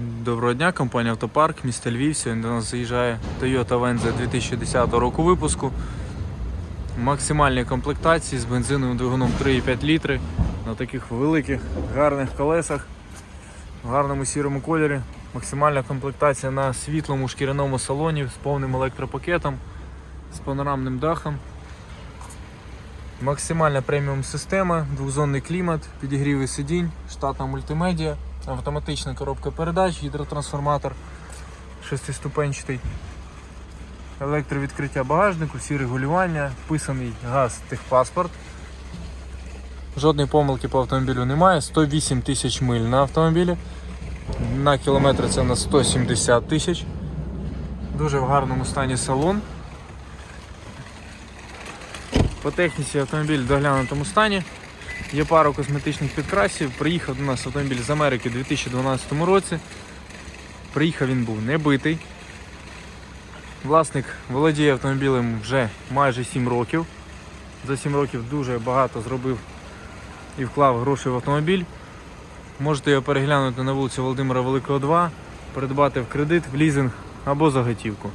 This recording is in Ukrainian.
Доброго дня, компанія Автопарк, місто Львів. Сьогодні до нас заїжджає Toyota Venza 2010 року випуску. Максимальні комплектації з бензиновим двигуном 3,5 літри на таких великих гарних колесах в гарному сірому кольорі. Максимальна комплектація на світлому шкіряному салоні з повним електропакетом, з панорамним дахом. Максимальна преміум система, двохзонний клімат, підігріви сидінь, штатна мультимедіа, автоматична коробка передач, гідротрансформатор шестиступенчатий, електровідкриття багажнику, всі регулювання, вписаний газ техпаспорт. Жодної помилки по автомобілю немає. 108 тисяч миль на автомобілі. На кілометр це на 170 тисяч. Дуже в гарному стані салон. По техніці автомобіль в доглянутому стані. Є пару косметичних підкрасів. Приїхав до нас автомобіль з Америки у 2012 році. Приїхав він був не битий. Власник володіє автомобілем вже майже 7 років. За 7 років дуже багато зробив і вклав грошей в автомобіль. Можете його переглянути на вулиці Володимира Великого 2, придбати в кредит, в лізинг або за готівку.